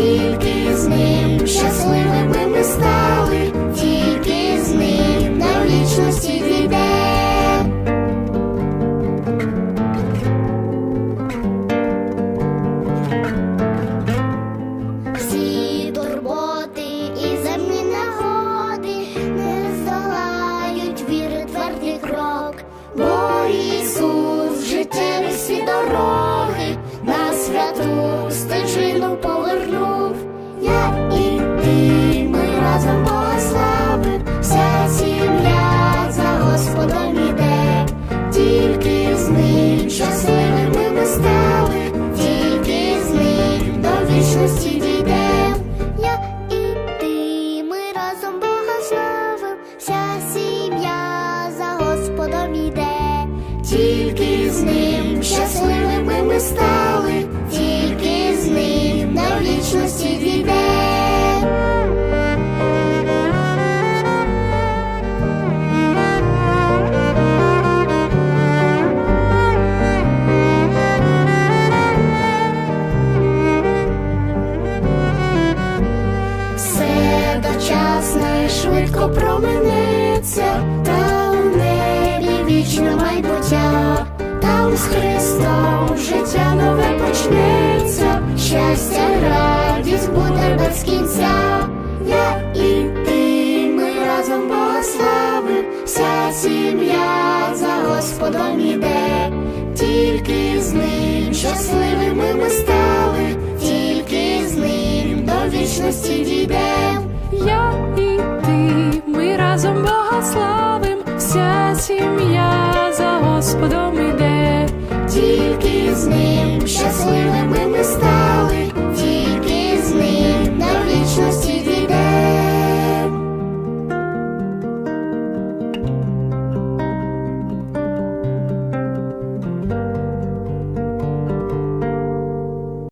Тільки з ним. Щасливими ми стали, тільки з ним. До вічності дійдем. Всі турботи і земні нагоди не здолають віри твердий крок, бо Ісус життєві всі дороги на святу вічності дійдем. Я і ти, ми разом благословим, вся сім'я за Господом іде, тільки з ним щасливими з Христом життя нове почнеться, щастя, радість буде без кінця. Я і ти, ми разом благословим, вся сім'я за Господом іде, тільки з ним щасливими ми стали, тільки з ним до вічності дійдем. Я і ти, ми разом благословим, вся сім'я за Господом тільки з ним щасливими ми стали.